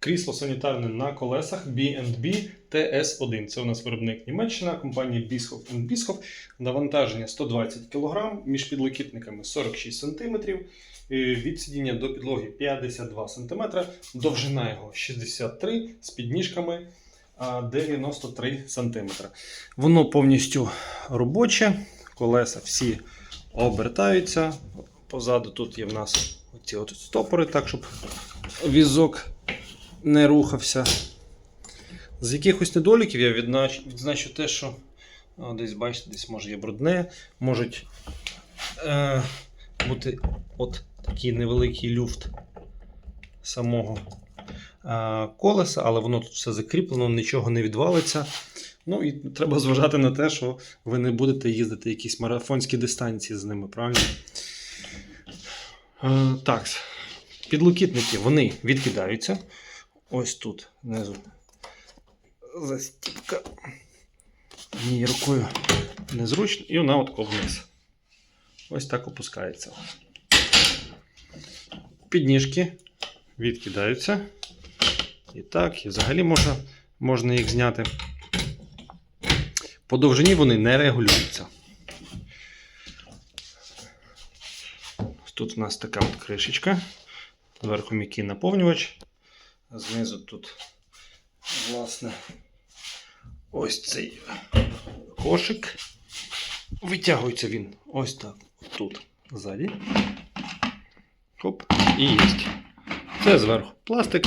Крісло санітарне на колесах B&B TS1. Це у нас виробник Німеччина, компанія Bischoff Bischoff. Навантаження 120 кг, між підлокітниками 46 см, від сидіння до підлоги 52 см, довжина його 63 з підніжками 93 см. Воно повністю робоче, колеса всі обертаються. Позаду тут є в нас оці от стопори, так, щоб візок не рухався. З якихось недоліків я відзначу, те, що о, десь, бачите, десь може є брудне, можуть е, бути от такий невеликий люфт самого е, колеса, але воно тут все закріплено, нічого не відвалиться. Ну і треба зважати на те, що ви не будете їздити якісь марафонські дистанції з ними, правильно? Е, так, підлокітники вони відкидаються. Ось тут знизу застіпка. Однією рукою незручно, і вона от вниз. Ось так опускається. Підніжки відкидаються. І так, і взагалі можна, можна їх зняти. По довжині вони не регулюються. Тут у нас така от кришечка. Зверху м'який наповнювач. Знизу тут, власне, ось цей кошик. Витягується він ось так. Тут, ззаді. Хоп, і є. Це зверху пластик.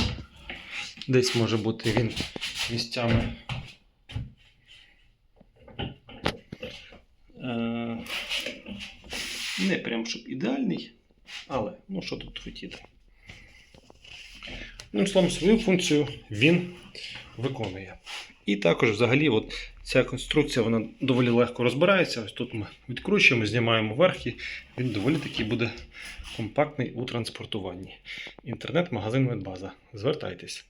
Десь може бути він місцями. Е, не прям щоб ідеальний, але ну що тут хотіти. Ну, словом, свою функцію він виконує. І також, взагалі, от ця конструкція вона доволі легко розбирається. Ось тут ми відкручуємо, знімаємо верх, і він доволі таки буде компактний у транспортуванні. Інтернет-магазин Медбаза. Звертайтесь.